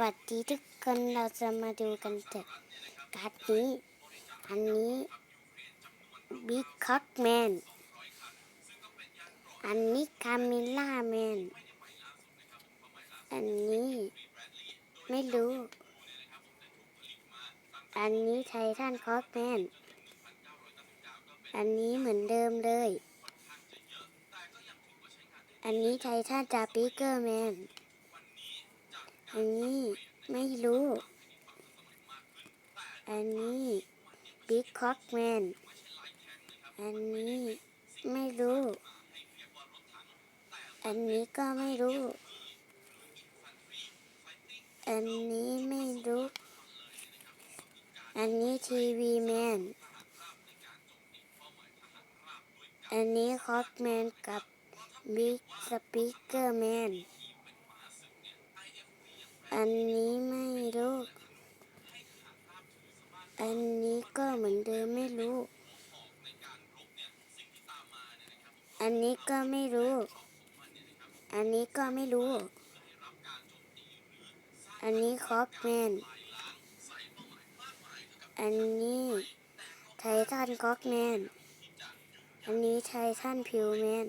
วัสดีทุกคนเราจะมาดูกันเถอะการ์ดนี้ อันนี้บิ๊กคอกแมนอันนี้คามิล่าแมนอันนี้ ไม่รู้ อันนี้ไททันคอกแมนอันนี้เหมือนเดิมเลย อันนี้ไททันจาปิเกอร์แมน อันนี้ไม่รู้ อันนี้บิ๊กคอกแมน อันนี้ไม่รู้ อันนี้ก็ไม่รู้ อันนี้ไม่รู้ อันนี้ทีวีแมน อันนี้คอกแมนกับบิ๊กสปีกเกอร์แมน อันนี้ไม่รู้ อันนี้ก็เหมือนเดิมไม่รู้ อันนี้ก็ไม่รู้ อันนี้ก็ไม่รู้ อันนี้คอกแมน อันนี้ไททันคอกแมน อันนี้ไททันพิวแมน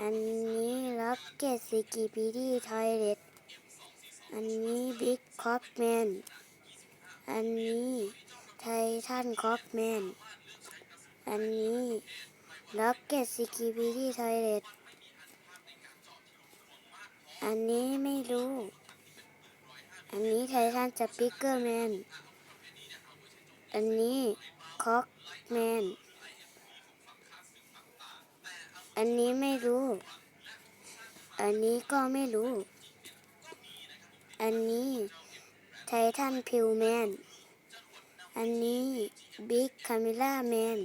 อันนี้ล็อกเก็ตสกีปีดีทอยเลตอันนี้บิ๊กคอกแมน อันนี้ไททันคอกแมน อันนี้ล็อกเก็ตสกีปีดีทอยเลตอันนี้ไม่รู้ อันนี้ไททันสปิเกอร์แมน อันนี้คอกแมน อันนี้ไม่รู้ อันนี้ก็ไม่รู้ อันนี้ไททันพิวแมน อันนี้บิ๊กคาเมล่าแมน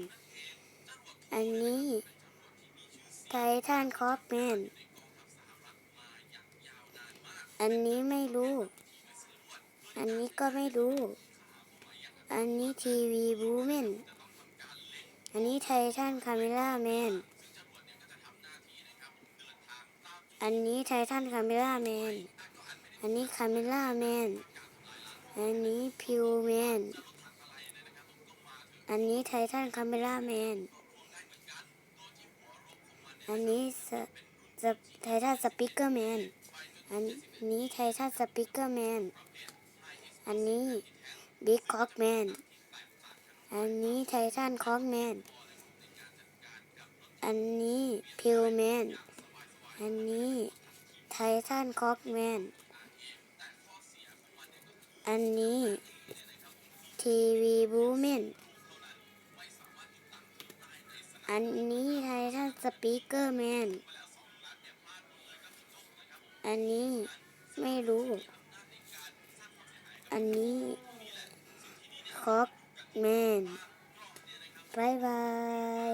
อันนี้ไททันคอปแมน อันนี้ไม่รู้ อันนี้ก็ไม่รู้ อันนี้ทีวีบูแมน อันนี้ไททันคาเมล่าแมน อันนี้ไททันคาเมล่าแมน อันนี้คาเมล่าแมน อันนี้พิวแมน อันนี้ไททันคาเมล่าแมน อันนี้สไททันสปิเกอร์แมน อันนี้ไททันสปิเกอร์แมน อันนี้บิ๊กคอกแมน อันนี้ไททันคอกแมน อันนี้พิวแมน อันนี้ไททันคอกแมน อันนี้ทีวีบูแมน อันนี้ไททันสปีกเกอร์แมน อันนี้ไม่รู้ อันนี้คอกแมนบายบาย